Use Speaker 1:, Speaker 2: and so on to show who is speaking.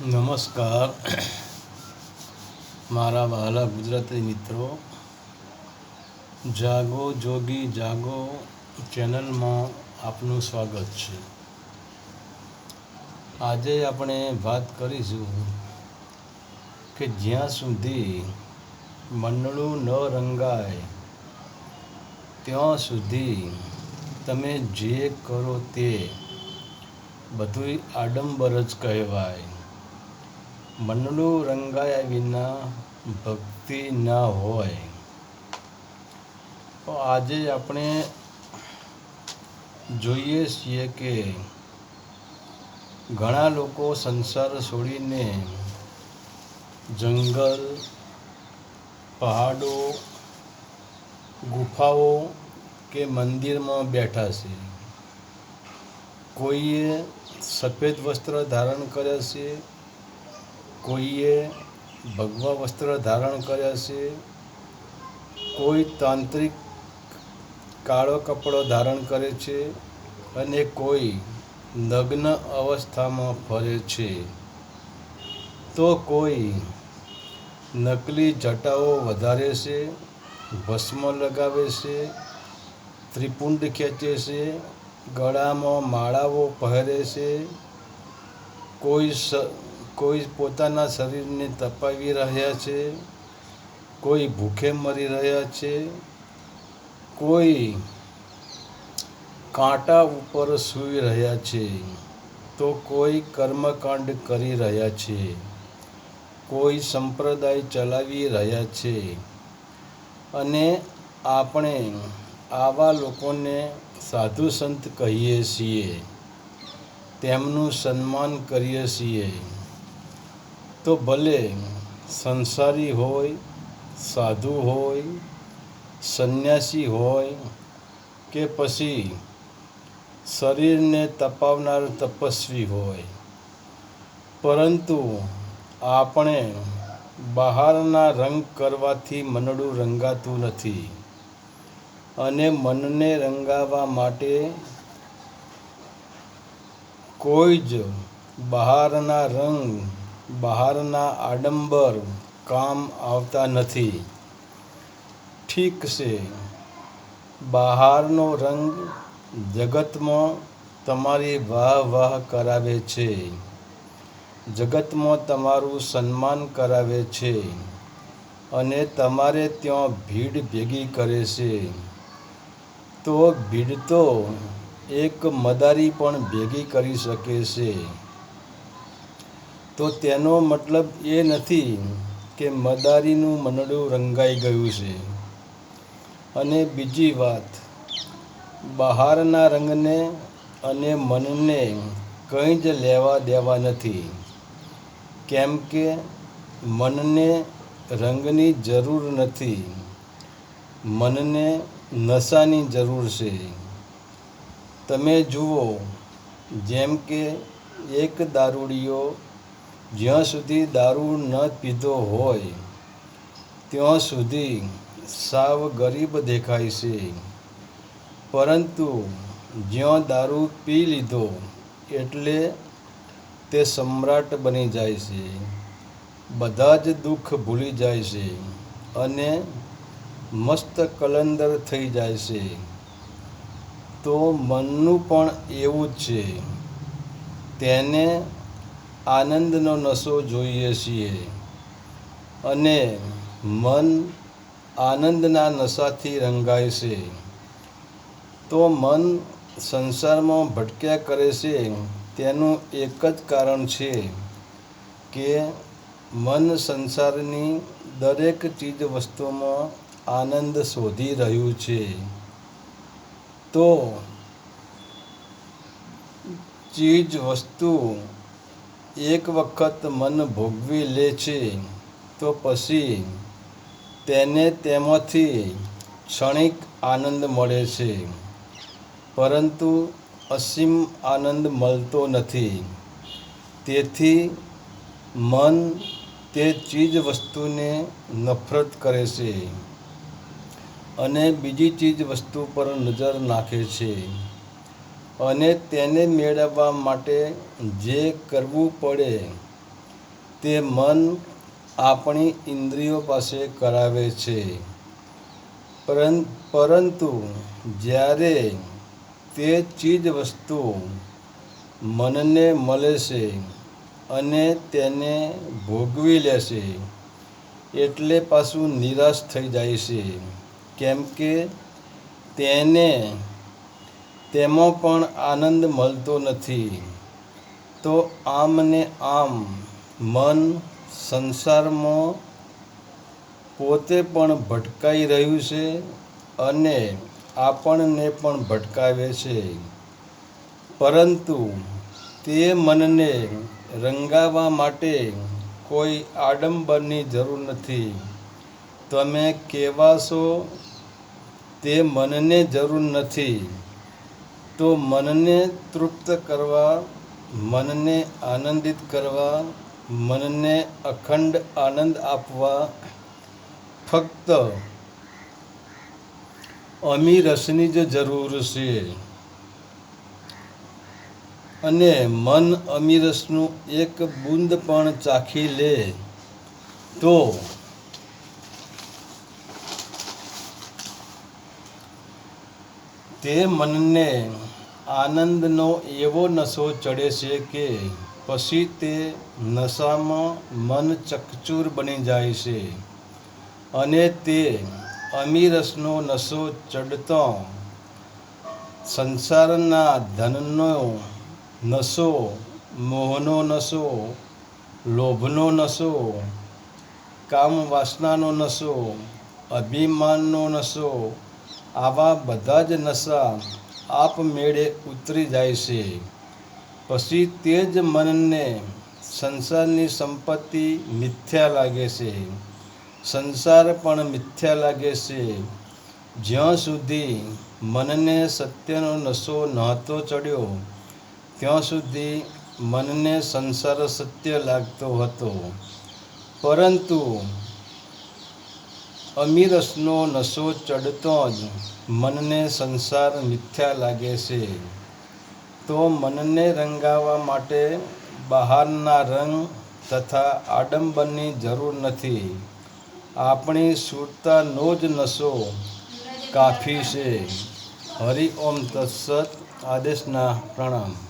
Speaker 1: નમસ્કાર. મારા વહાલા ગુજરાતી મિત્રો, જાગો જોગી જાગો ચેનલમાં આપનું સ્વાગત છે. આજે આપણે વાત કરીશું કે જ્યાં સુધી મંડળું ન રંગાય, ત્યાં સુધી તમે જે કરો તે બધુંય આડંબર જ કહેવાય. મનનું રંગાયા વિના ભક્તિ ના હોય. તો આજે આપણે જોઈએ છીએ કે ઘણા લોકો સંસાર છોડીને જંગલ, પહાડો, ગુફાઓ કે મંદિરમાં બેઠા છે. કોઈએ સફેદ વસ્ત્ર ધારણ કર્યા છે કોઈએ ભગવા વસ્ત્ર ધારણ કર્યા છે, કોઈ તાંત્રિક કાળો કપડો ધારણ કરે છે અને કોઈ નગ્ન અવસ્થામાં ફરે છે. તો કોઈ નકલી જટાઓ વધારે છે, ભસ્મ લગાવે છે, ત્રિપુંડ ખેંચે છે, ગળામાં માળાઓ પહેરે છે, કોઈ કોઈ પોતાના શરીરને તપાવી રહ્યા છે, કોઈ ભૂખે મરી રહ્યા છે, કોઈ કાંટા ઉપર સૂઈ રહ્યા છે, તો કોઈ કર્મકાંડ કરી રહ્યા છે, કોઈ સંપ્રદાય ચલાવી રહ્યા છે. અને આપણે આવા લોકોને સાધુ સંત કહીએ છીએ, તેમનું સન્માન કરીએ છીએ. તો ભલે સંસારી હોય, સાધુ હોય, સંન્યાસી હોય કે પછી શરીરને તપાવનાર તપસ્વી હોય, પરંતુ આપણે બહારના રંગ કરવાથી મનડું રંગાતું નથી અને મનને રંગાવવા માટે કોઈ જ બહારના રંગ બહારના આડંબર કામ આવતા નથી. ઠીક છે, બહારનો રંગ જગતમાં તમારી વાહ વાહ કરાવે છે. જગતમાં તમારું સન્માન કરાવે છે અને તમારે ત્યાં ભીડ ભેગી કરે છે. તો ભીડ તો એક મદારી પણ ભેગી કરી શકે છે. તો તેનો મતલબ એ નથી કે મદારીનું મનડું રંગાઈ ગયું છે. અને બીજી વાત, બહારના રંગને અને મનને કંઈ જ લેવા દેવા નથી. કેમ કે મનને રંગની જરૂર નથી. મનને નશાની જરૂર છે. તમે જુઓ, જેમ કે એક દારૂડિયો જ્યાં સુધી દારૂ ન પીધો હોય, ત્યાં સુધી સાવ ગરીબ દેખાય છે. પરંતુ જ્યાં દારૂ પી લીધો એટલે તે સમ્રાટ બની જાય છે. બધા જ દુઃખ ભૂલી જાય છે અને મસ્ત કલંદર થઈ જાય છે. તો મનનું પણ એવું જ છે. તેને આનંદનો નશો જોઈએ છીએ. અને મન આનંદના નશાથી રંગાય છે. તો મન સંસારમાં ભટક્યા કરે છે તેનું એક જ કારણ છે કે મન સંસારની દરેક ચીજ વસ્તુમાં આનંદ શોધી રહ્યું છે. તો ચીજ વસ્તુ એક વખત મન ભોગવી લે છે, તો પછી તેને તેમાંથી ક્ષણિક આનંદ મળે છે. પરંતુ અસીમ આનંદ મળતો નથી. તેથી મન તે ચીજ વસ્તુને નફરત કરે છે અને બીજી ચીજ વસ્તુ પર નજર નાખે છે. અને તેને મેળવવા માટે જે કરવું પડે તે મન આપણી ઇન્દ્રિયો પાસે કરાવે છે. પરંતુ જ્યારે તે ચીજ વસ્તુ મનને મળે છે અને તેને ભોગવી લે છે, એટલે પાછું નિરાશ થઈ જાય છે. કેમ કે તેને તેમાં પણ આનંદ મળતો નથી. તો આમ ને આમ મન સંસારમાં પોતે પણ ભટકાઈ રહ્યું છે અને આપણને પણ ભટકાવે છે. પરંતુ તે મનને રંગાવા માટે કોઈ આડંબરની જરૂર નથી. તમે કેવા છો તે મનને જરૂર નથી. તો મનને તૃપ્ત કરવા, મનને આનંદિત કરવા, મનને અખંડ આનંદ આપવા, ફક્ત અમીરસની જ જરૂર છે. અને મન અમીરસનું એક બુંદ પણ ચાખી લે, તો તે મનને આનંદનો એવો નશો ચડે છે કે પછી તે નશામાં મન ચકચૂર બની જાય છે. અને તે અમીરસનો નશો ચડતો સંસારના ધનનો નશો મોહનો નશો લોભનો નશો કામ વાસનાનો નશો અભિમાનનો નશો આવા બધા જ નશા આપમેળે ઉતરી જાય છે. પછી તે જ મનને સંસારની સંપત્તિ મિથ્યા લાગે છે. સંસાર પણ મિથ્યા લાગે છે. જ્યાં સુધી મનને સત્યનો નશો નહોતો ચડ્યો, ત્યાં સુધી મનને સંસાર સત્ય લાગતો હતો. પરંતુ અમીરસનો નશો ચડતો જ મનને સંસાર મિથ્યા લાગે છે. તો મનને રંગાવવા માટે બહારના રંગ તથા આડંબરની જરૂર નથી. આપણી સુરતાનો જ નશો કાફી છે. હરિ ઓમ તત્સત આદેશના પ્રણામ.